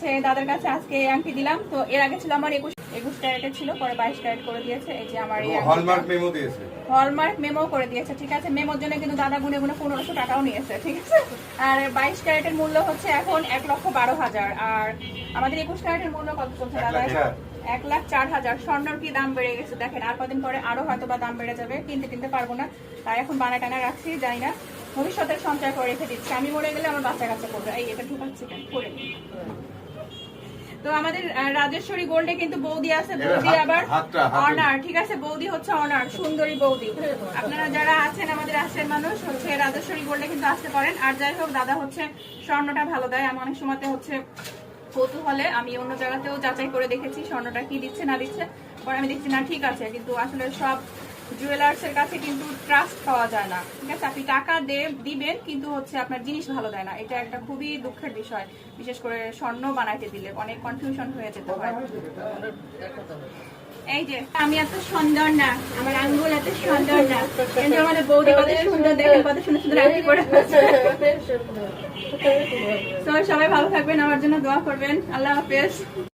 হচ্ছে দাদার কাছে আজকে এই আংটি দিলাম। তো এর আগে ছিল আমার একুশ একুশ ক্যারেটের ছিল পরে বাইশ ক্যারেট করে দিয়েছে। এই যে আমার হলমার্ক মেমো দিয়েছে। হলমার্ক মেমো করে দিয়েছে ঠিক আছে? মেমোর জন্য কিন্তু দাদা গুনে গুনে পনেরোশো টাকাও নিয়েছে ঠিক আছে? আর বাইশ ক্যারেটের মূল্য হচ্ছে এখন এক লক্ষ বারো হাজার। আর আমাদের একুশ ক্যারেটের মূল্য কত চলছে দাদা। এক লাখ চার হাজার। স্বর্ণর কি দাম বেড়ে গেছে দেখেন আর কদিন পরে আরও হয়তো বা দাম বেড়ে যাবে। কিনতে কিনতে পারব না। তাই এখন বানা টানা রাখছি জানি না। ভবিষ্যতের সঞ্চয় করে রেখে দিচ্ছি। আমি মরে গেলে আমার বাচ্চা কাছে করবে। এই এটা ঢুকাচ্ছি কেন? করে তো আমাদের রাজেশ্বরী গোল্ডে কিন্তু বৌদি আছে। বৌদি আবার অনার। ঠিক আছে বৌদি হচ্ছে অনার সুন্দরী বৌদি। আপনারা যারা আছেন আমাদের আশের মানুষ হচ্ছে রাজেশ্বরী গোল্ডে কিন্তু আসতে পারেন। আর যাই হোক দাদা হচ্ছে স্বর্ণটা ভালো দেয়। আমি অনেক সময়তে হচ্ছে কৌতূহলে আমি অন্য জায়গাতেও যাচাই করে দেখেছি স্বর্ণটা কি দিচ্ছে না দিচ্ছে। পরে আমি দেখছি না ঠিক আছে। কিন্তু আসলে সব জুয়েলার্স এর কাছে কিন্তু ট্রাস্ট পাওয়া যায় না। ঠিক আছে? আপনি টাকা দিবেন, কিন্তু হচ্ছে আপনার জিনিস ভালো দেয় না। এটা একটা খুবই দুঃখের বিষয়। বিশেষ করে স্বর্ণ বানাইতে দিলে অনেক কনফিউশন হয়ে যেতে হয়। এই যে, আমি এত সুন্দর না। আমার আঙ্গুল এত সুন্দর না। কিন্তু আমাদের বৌদি কত সুন্দর দেখেন কত সুন্দর সুন্দর সবাই ভালো থাকবেন। আমার জন্য দোয়া করবেন। আল্লাহ হাফেজ।